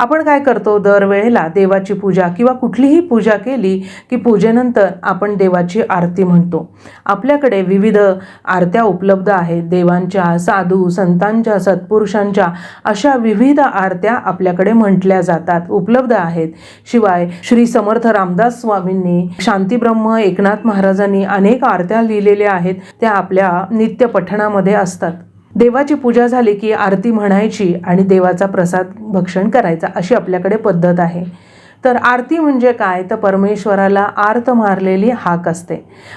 आपण काय करतो? दरवेळेला देवाची पूजा किंवा कुठलीही पूजा केली की पूजेनंतर आपण देवाची आरती म्हणतो. आपल्याकडे विविध आरत्या उपलब्ध आहेत. देवांच्या साधू संतांच्या सत्पुरुषांच्या अशा विविध आरत्या आपल्याकडे म्हटल्या जातात उपलब्ध आहेत. शिवाय श्री समर्थ रामदास स्वामींनी शांतीब्रह्म एकनाथ महाराजांनी अनेक आरत्या लिहिलेल्या आहेत. त्या आपल्या नित्य पठणामध्ये असतात. देवाची पूजा झाली की आरती म्हणायची आणि देवाचा प्रसाद भक्षण करायचा अशी आपल्याकडे पद्धत आहे. तर आरती म्हणजे काय? तर परमेश्वराला आर्त मारलेली हाक असते.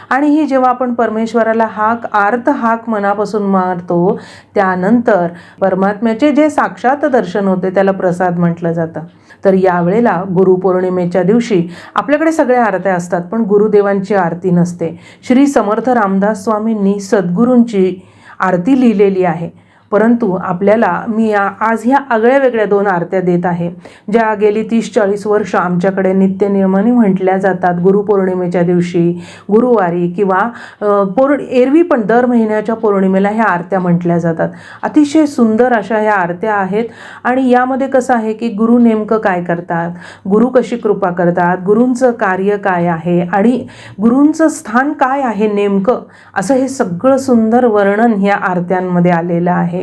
आणि ही जेव्हा आपण परमेश्वराला हाक आर्त हाक मनापासून मारतो त्यानंतर परमात्म्याचे जे साक्षात दर्शन होते त्याला प्रसाद म्हटलं जातं. तर यावेळेला गुरुपौर्णिमेच्या दिवशी आपल्याकडे सगळ्या आरत्या असतात पण गुरुदेवांची आरती नसते. श्री समर्थ रामदास स्वामींनी सद्गुरूंची आरती लिहिलेली आहे. परंतु आपल्याला मी या आज ह्या आगळ्या वेगळ्या दोन आरत्या देत आहे. ज्या गेली तीस चाळीस वर्ष आमच्याकडे नित्यनियमाने म्हटल्या जातात. गुरुपौर्णिमेच्या दिवशी गुरुवारी किंवा अ, पौर्ण एरवी पण दर महिन्याच्या पौर्णिमेला ह्या आरत्या म्हटल्या जातात. अतिशय सुंदर अशा ह्या आरत्या आहेत. आणि यामध्ये कसं आहे की गुरु नेमकं काय करतात? गुरु कशी कृपा करतात? गुरूंचं कार्य काय आहे? आणि गुरूंचं स्थान काय आहे नेमकं? असं हे सगळं सुंदर वर्णन ह्या आरत्यांमध्ये आलेलं आहे.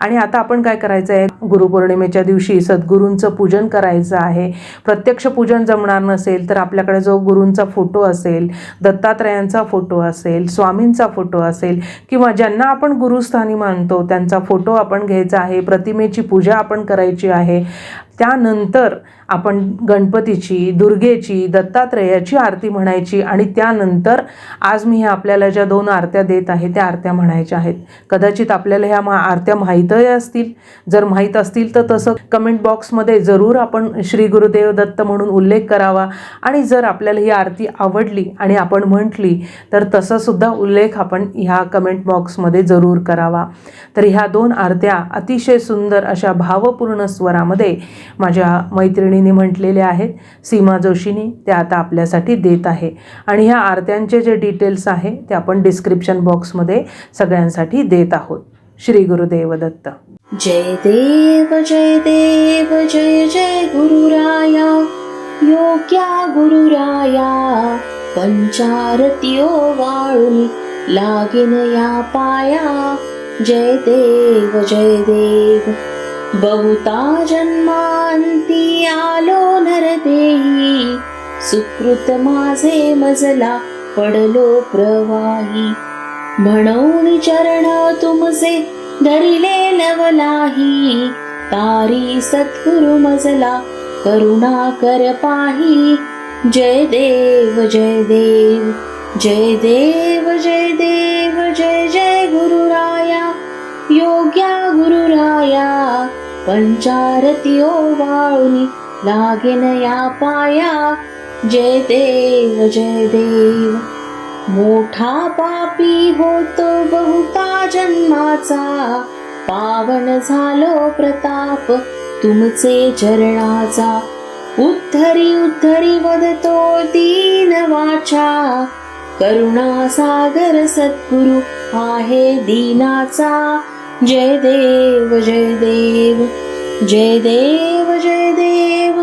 आणि आता आपण काय करायचं आहे गुरुपौर्णिमेच्या दिवशी सद्गुरूंचं पूजन करायचं आहे. प्रत्यक्ष पूजन जमणार नसेल तर आपल्याकडे जो गुरूंचा फोटो असेल दत्तात्रयांचा फोटो असेल स्वामींचा फोटो असेल किंवा ज्यांना आपण गुरुस्थानी मानतो त्यांचा फोटो आपण घ्यायचा आहे प्रतिमेची पूजा आपण करायची आहे त्यानंतर आपण गणपतीची दुर्गेची दत्तात्रयाची आरती म्हणायची आणि त्यानंतर आज मी ह्या आपल्याला ज्या दोन आरत्या देत आहे त्या आरत्या म्हणायच्या आहेत. कदाचित आपल्याला ह्या मा आरत्या माहीतही असतील जर माहीत असतील तर तसं कमेंट बॉक्समध्ये जरूर आपण श्री गुरुदेव दत्त म्हणून उल्लेख करावा. आणि जर आपल्याला ही आरती आवडली आणि आपण म्हटली तर तसासुद्धा उल्लेख आपण ह्या कमेंट बॉक्समध्ये जरूर करावा. तर ह्या दोन आरत्या अतिशय सुंदर अशा भावपूर्ण स्वरामध्ये माझ्या मैत्रिणीने म्हटलेल्या आहेत. सीमा जोशीनी त्या आता आपल्यासाठी देत आहे. आणि ह्या आरत्यांचे जे डिटेल्स आहे ते आपण डिस्क्रिप्शन बॉक्समध्ये सगळ्यांसाठी देत आहोत. श्री गुरुदेव दत्त जय देव जय देव जय जय गुरुराया. योग्या गुरुराया पंचारत्यो वाळून लागेन या पाया. जय देव जय देव बहुता जन्मांती आलो नरदेही. सुकृत माझे मजला पडलो प्रवाही. म्हणून चरण तुमचे धरिले लवलाही तारी सद्गुरु मजला करुणा कर पाही. जय देव जय देव जय देव जय देव जय जय गुरुराया योग्या गुरुराया पंचारत्यो वाळुनी लागेन या पाया. जय देव जय देव. मोठा पापी होतो बहुता जन्माचा. पावन झालो प्रताप तुमचे चरणाचा. उद्धरी उद्धरी वदतो दीन वाचा. करुणा सागर सद्गुरु आहे दीनाचा. जय देव जय देव जय देव जय देव.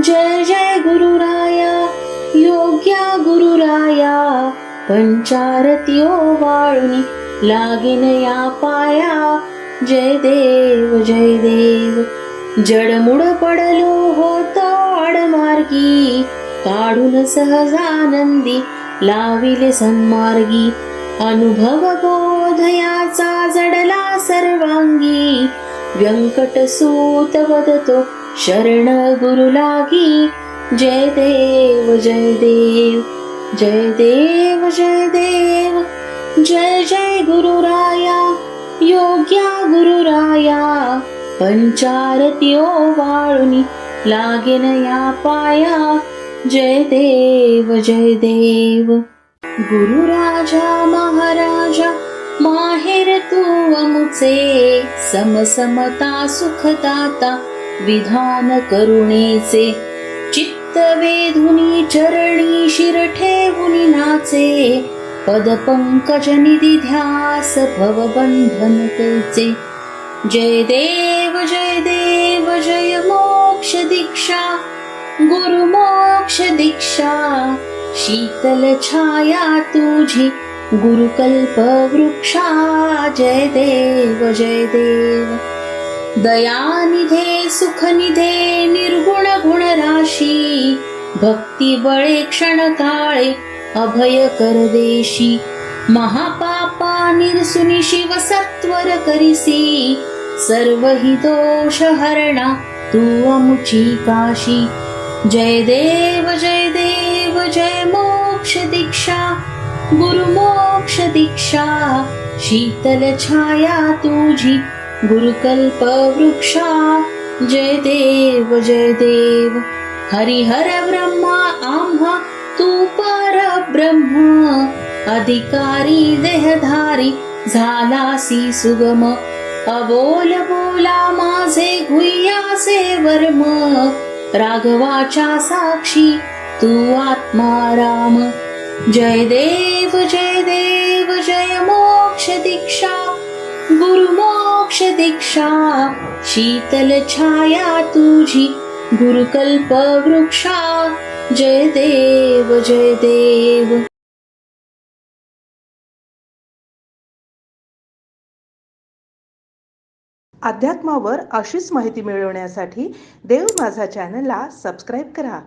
जय जय गुरुराया योग्या गुरुराया. पंचारत्यो वाळुनी लागिन या पाया. जय देव जय देव. जडमुड पडलो होत आडमार्गी काढून सहजानंदी लाविले सन्मार्गी. अनुभव बोधयाचा जडला सर्वांगी. व्यंकट सूत वदतो शरण गुरु लागी. जय देव जय देव. जय देव जय देव जय जय गुरुराया योग्या गुरुराया पंचारत्यो वाळुनी लागेन या पाया जय देव जय देव गुरुराजा महाराजा माहेर तू अमुचे समसमता सुखदाता विधान करुणेचे चित्त वेधुनी चरणी शिर ठेवुनी नाचे। पदपंकज निधी ध्यास भवबंधन तेचे जय देव जय देव जय मोक्ष दीक्षा। गुरु मोक्ष दीक्षा। शीतल छाया तुझी गुरुकल्प वृक्षा। जय देव जय देव। दयानिधे सुखनिधे निर्गुण गुण राशी भक्ती बळे क्षण काळे अभय करदेशी महापापा निरसुनी शिव सत्वर करिसी सर्व हि दोष हरणा तू अमुची काशी. जय देव जय देव जय मोक्ष दीक्षा गुरु मोक्ष दीक्षा शीतल छाया तुझी. गुरुकल्प वृक्षा जय देव जय देव। हरिहर ब्रह्मा आम्हा तू पर ब्रह्म अधिकारी देहधारी झालासी सुगम। अबोल बोला माझे गुह्यासे वर्म। राघवाच्या साक्षी तू आत्मा राम। जय देव जय देव जय मोक्ष दीक्षा। गुरु मोक्ष दीक्षा शीतल छाया तुझी गुरुकल्प वृक्षा जय देव जय देव। अध्यात्मावर अशीच माहिती मिळवण्यासाठी देव माझा चॅनलला सबस्क्राईब करा.